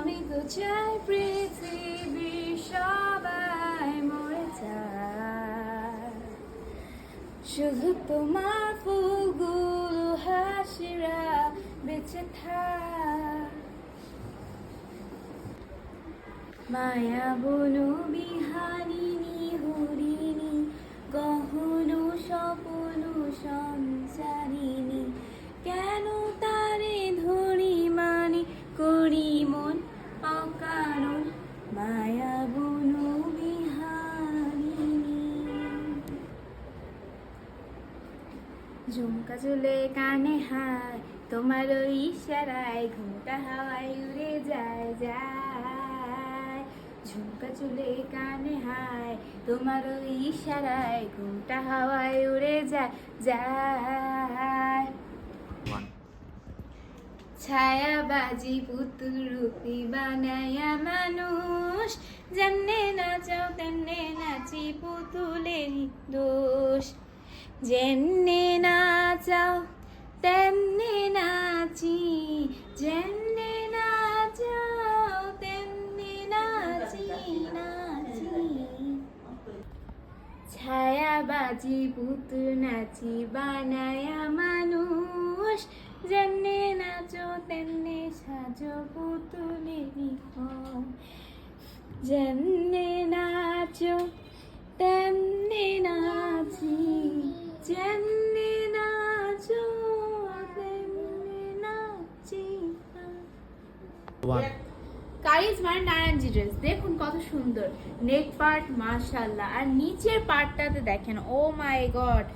আমি তো চাই পৃথিবীর সবাই মরে শুধু তোমার ফুলগুলো হাসিরা বেঁচে থাক। মায়া বনু বিহানিনী হরিণী, গহন স্বপন সঞ্চারিণী। কেন তারে ধরি মানি করি মন মায়া ঝুমকা চুলে কানে হায়, তোমার ইশারায় ঘুমটা হাওয়ায় উড়ে যায় যায়। ঝুমকা চুলে কানে হায়, তোমার ইশারায় ঘুমটা হাওয়ায় উড়ে যায় যায়। ছায়াবাজি পুতুল রূপী বানায়া মানুষ। যেমনে নাচাও তেমনে নাচি পুতুলের দোষ। যেমনে নাচাও, তেমনে নাচি। যেমনে নাচাও, তেমনে নাচি নাচি। ছায়াবাজি পুতুল নাচি বানায়া মানুষ। যেমনে নাচো, তেমনে সাজো পুতুলেরই হয় যেমনে নাচো, তেমনে নাচি। যেমনে নাচো, তেমনে নাচি। নারায়ণজি ড্রেস দেখুন কত সুন্দর। নেক পার্ট মাশাল্লাহ আর নিচের পার্টটাতে দেখেন, oh my God.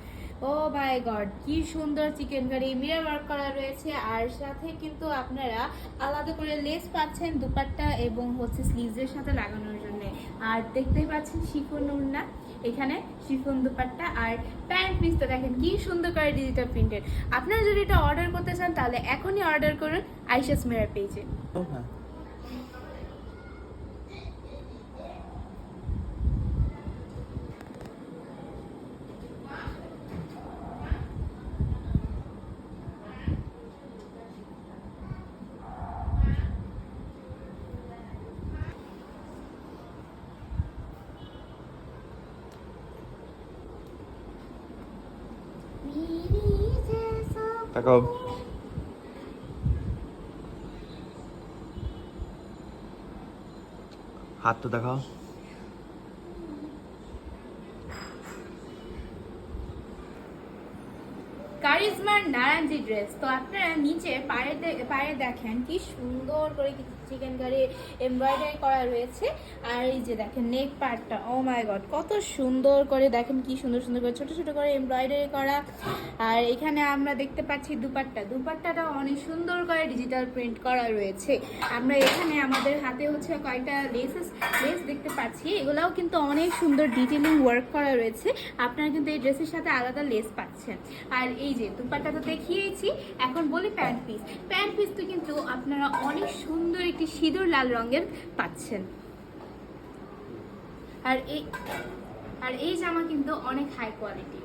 O my god, কি সুন্দর চিকেন কারি মিরর ওয়ার্ক করা রয়েছে। আর সাথে কিন্তু আপনারা আলাদা করে লেস পাচ্ছেন দুপাট্টা এবং হচ্ছে স্লিভসের সাথে লাগানোর জন্য। আর দেখতেই পাচ্ছেন শিফন উন্না এখানে শিফন দুপাট্টা আর প্যান্ট পিসটা দেখেন, কি সুন্দর করে ডিজিটাল প্রিন্টেড আপনারা যদি এটা অর্ডার করতে চান, তাহলে এখনই অর্ডার করুন আইসাস মেরা পেজে তাকাও। হাত তো দেখাও। কারিজমার নারায়ণজি ড্রেস তো আপনারা নিচে পায়ে পায়ে দেখেন কি সুন্দর করে চিকেন কারি এমব্রয়ডারি করা রয়েছে। আর এই যে দেখেন নেক পার্টটা ও মাই গড কত সুন্দর করে দেখেন কি সুন্দর সুন্দর করে ছোট ছোট করে এমব্রয়ডারি করা। আর এখানে আমরা দেখতে পাচ্ছি দুপাট্টা। দুপাট্টাটা অনেক সুন্দর করে ডিজিটাল প্রিন্ট করা রয়েছে। আমরা এখানে আমাদের হাতে হচ্ছে কয়েকটা লেসেস লেস দেখতে পাচ্ছি। এগুলাও কিন্তু অনেক সুন্দর ডিটেলিং ওয়ার্ক করা রয়েছে। আপনারা কিন্তু এই ড্রেসের সাথে আলাদা লেস পাচ্ছেন। আর এই যে দুপাটা তো দেখিয়েছি, এখন বলি প্যান্ট পিস প্যান্ট পিস তো কিন্তু আপনারা অনেক সুন্দর একটি সিঁদুর লাল রঙের পাচ্ছেন। আর এই আর এই জামা কিন্তু অনেক হাই কোয়ালিটি